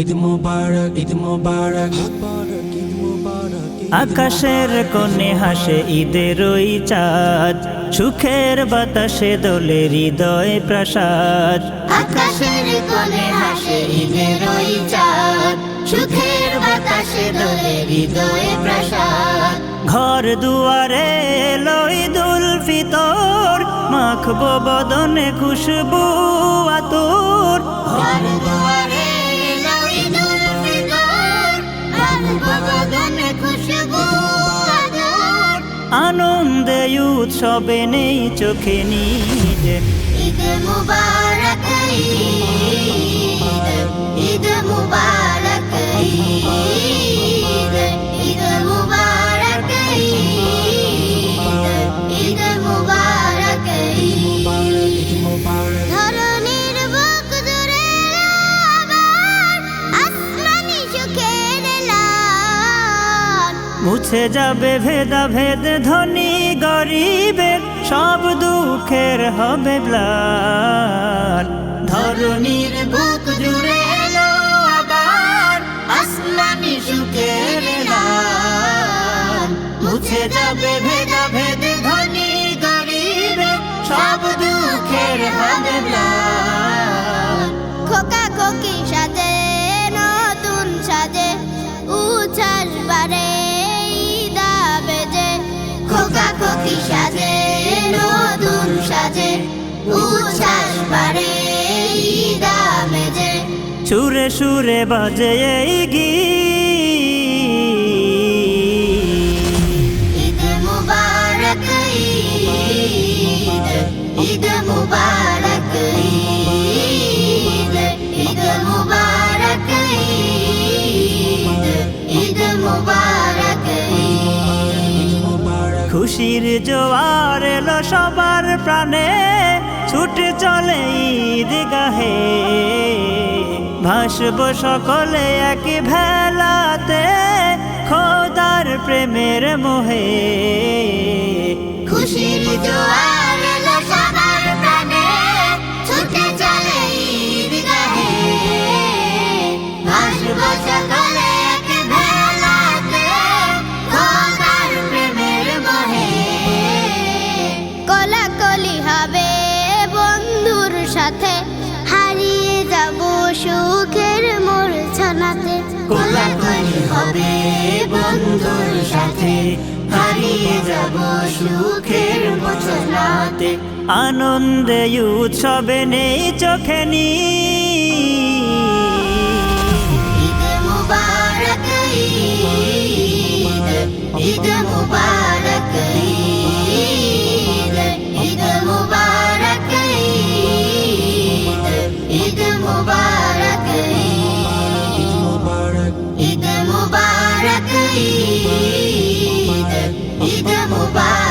ঈদ মোবারক ঈদ মোবারক। আকাশের কোণে হাসে ঈদের ওই চাঁদ সুখের বাতাসে দোলে হৃদয় প্রসাদ। আকাশের কোলে হাসে ঈদের ওই চাঁদ সুখের বাতাসে দোলে হৃদয় প্রসাদ। ঘর দুয়ারে লই দুল ফিতর মাখব বদনে খুশবু আতুর। ঘর দুয়ারে আনন্দে উৎসবে নেই চোখে নিজে ঈদ মুবারক ঈদ মুবারক ঈদ, মুছে যাবে ভেদা ভেদ ধনী গরিবের সব দুঃখের হবে ব্লাল ধরনীর বুক জুড়ে এলো আবার আসমানি সুখের। মুছে যাবে ভেদা ভেদ ধনী গরিবের সব দুঃখের হবে ব্লাল খোকা খোকি সাজে উচ্ছ্বাস বারে ঈদা বেজে সুরে সুরে বাজে এই গীত। ঈদ মুবারক ঈদ ঈদ মুবারক ঈদ ঈদ মুবারক ঈদ ঈদ মুবারক। খুশির জোয়ার এলো সবার প্রাণে, ছুটে চলে ঈদ গাহে ভাসব সকলে এক ভেলাতে, খোদার প্রেমের মোহে। খুশির জোয়ার সাথে হারিয়ে যাব সুখের মূর্ছনাতে কোলাকুলি হবে বন্ধুর সাথে, হারিয়ে যাব সুখের মূর্ছনাতে আনন্দে উৎসবে নেই চোখে নি ঈদ ঈদ মুবারক ঈদ ঈদ মুবারক